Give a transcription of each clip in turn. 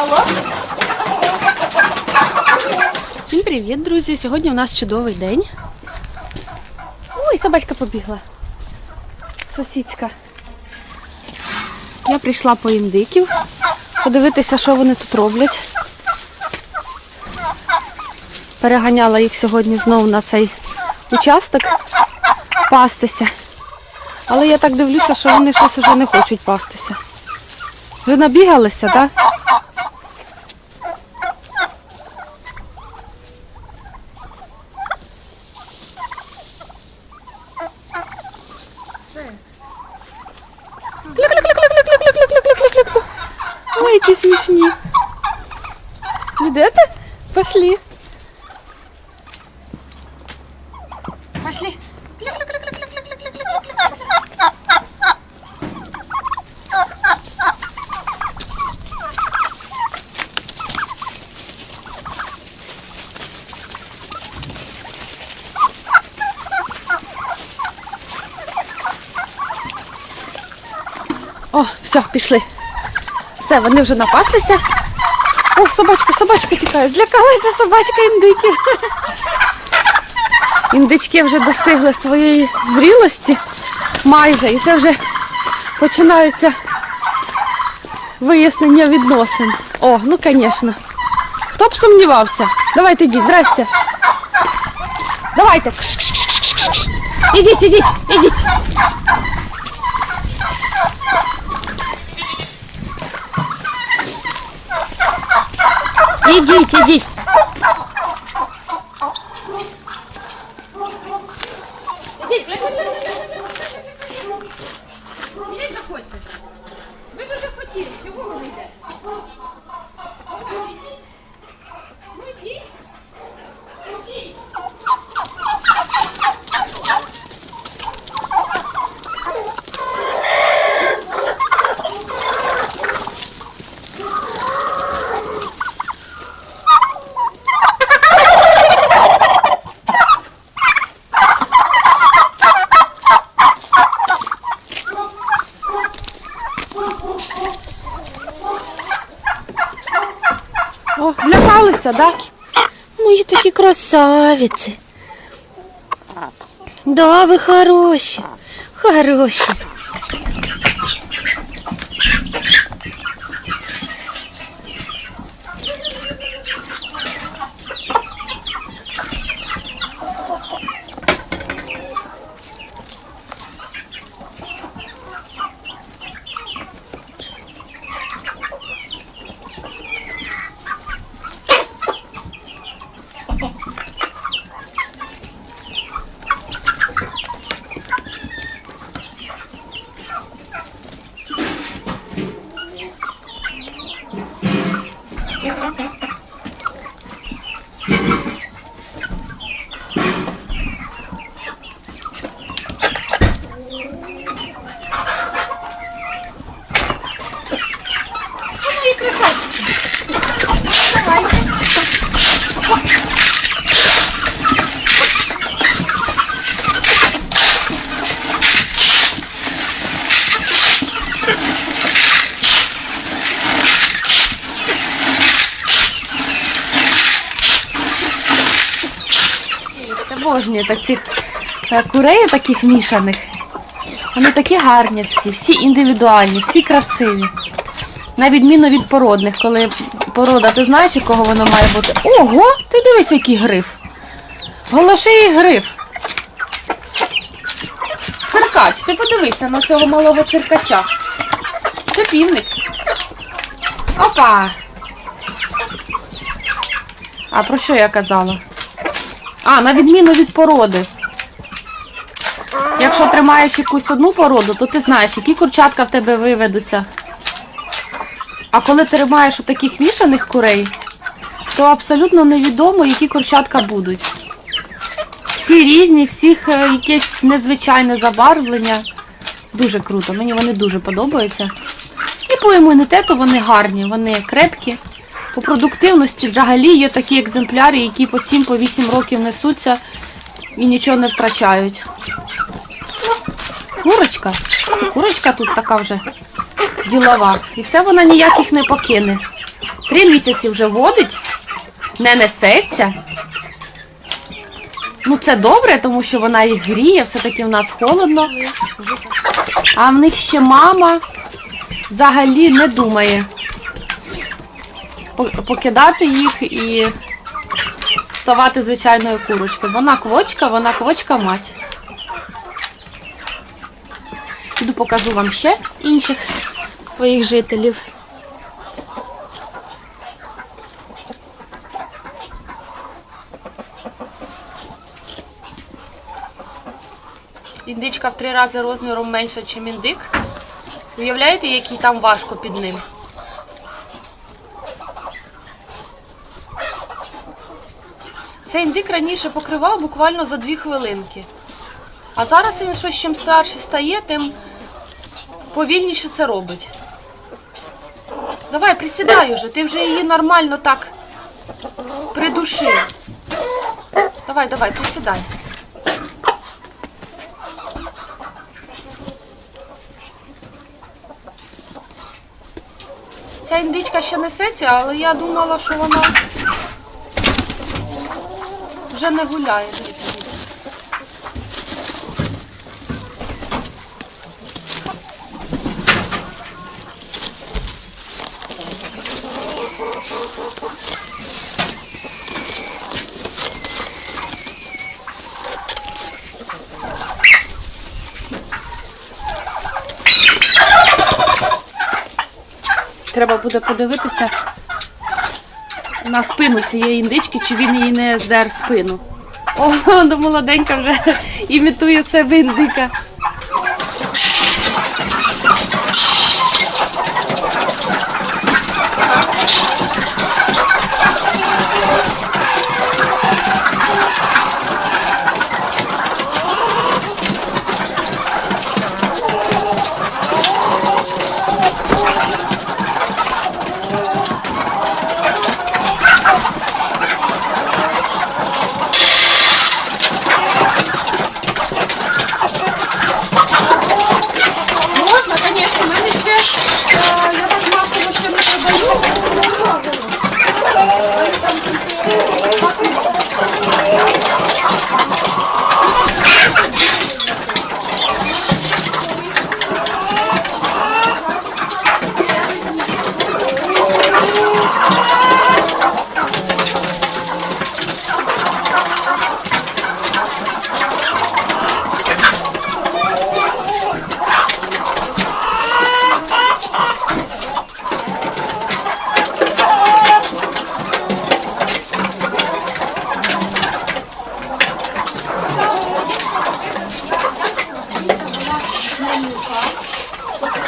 Алло? Всім привіт, друзі! Сьогодні у нас чудовий день. Ой, собачка побігла. Сусідська. Я прийшла по індиків, подивитися, що вони тут роблять. Переганяла їх сьогодні знову на цей участок пастися. Але я так дивлюся, що вони щось уже не хочуть пастися. Ви набігалися, так? О, все, пішли. Все, вони вже напаслися. О, собачка, собачка тікає. Злякалася собачка індиків. Індички вже достигли своєї зрілості майже. І це вже починаються вияснення відносин. О, ну звісно. Хто б сумнівався? Давайте йдіть, здрасте. Давайте. Кш-кш-кш-кш-кш. Ідіть, ідіть, ідіть. Ідіть, 你别说你说你说 О, злякалися, да? Мої такі красавиці. Да, ви хороші. Хороші. Мої красавчики. Обожнюю такі е, курей таких мішаних. Вони такі гарні всі, всі індивідуальні, всі красиві. На відміну від породних, коли порода, ти знаєш, якого воно має бути. Ого! Ти дивись, який гриф. Голоший гриф. Циркач, ти подивися на цього малого циркача. Це півник. Опа! А про що я казала? А, на відміну від породи. Якщо тримаєш якусь одну породу, то ти знаєш, які курчатка в тебе виведуться. А коли тримаєш у таких мішаних курей, то абсолютно невідомо, які курчатка будуть. Всі різні, всіх е, якесь незвичайне забарвлення. Дуже круто, мені вони дуже подобаються. І по імунітету вони гарні, вони крепкі. По продуктивності взагалі є такі екземпляри, які по 7-8 років несуться і нічого не втрачають. Курочка. Курочка тут така вже ділова. І все вона ніяких не покине. Три місяці вже водить, не несеться. Ну це добре, тому що вона їх гріє, все-таки в нас холодно. А в них ще мама взагалі не думає покидати їх і ставати звичайною курочкою. Вона квочка, вона квочка мать. Піду покажу вам ще. Інших своїх жителів. Індичка в три рази розміром менша, ніж індик. Уявляєте, який там важко під ним? Цей індик раніше покривав буквально за дві хвилинки. А зараз він щось чим старше стає, тим повільніше це робить. Давай, присідай уже, ти вже її нормально так придушив. Давай, давай, присідай. Ця індичка ще несеться, але я думала, що вона вже не гуляє. Треба буде подивитися на спину цієї індички, чи він її не здер спину. О, до молоденька вже імітує себе індика. Можна, звісно, в мене ще е, я так масово ще не продаю.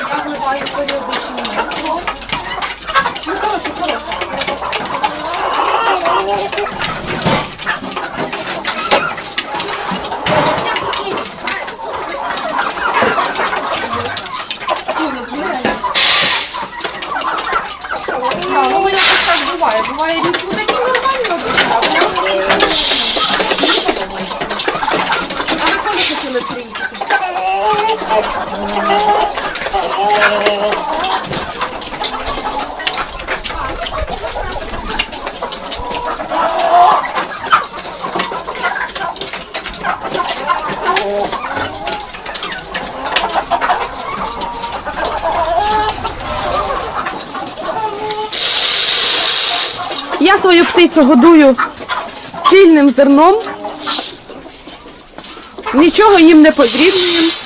Я вливаю періодично. Ну, хороше, хороше. Да, ну якось так буває. Буває рідко такі нормальні робити, а. А ви коли хотіли приїхати? Свою годую цільним зерном. Нічого їм не подрібнюємо.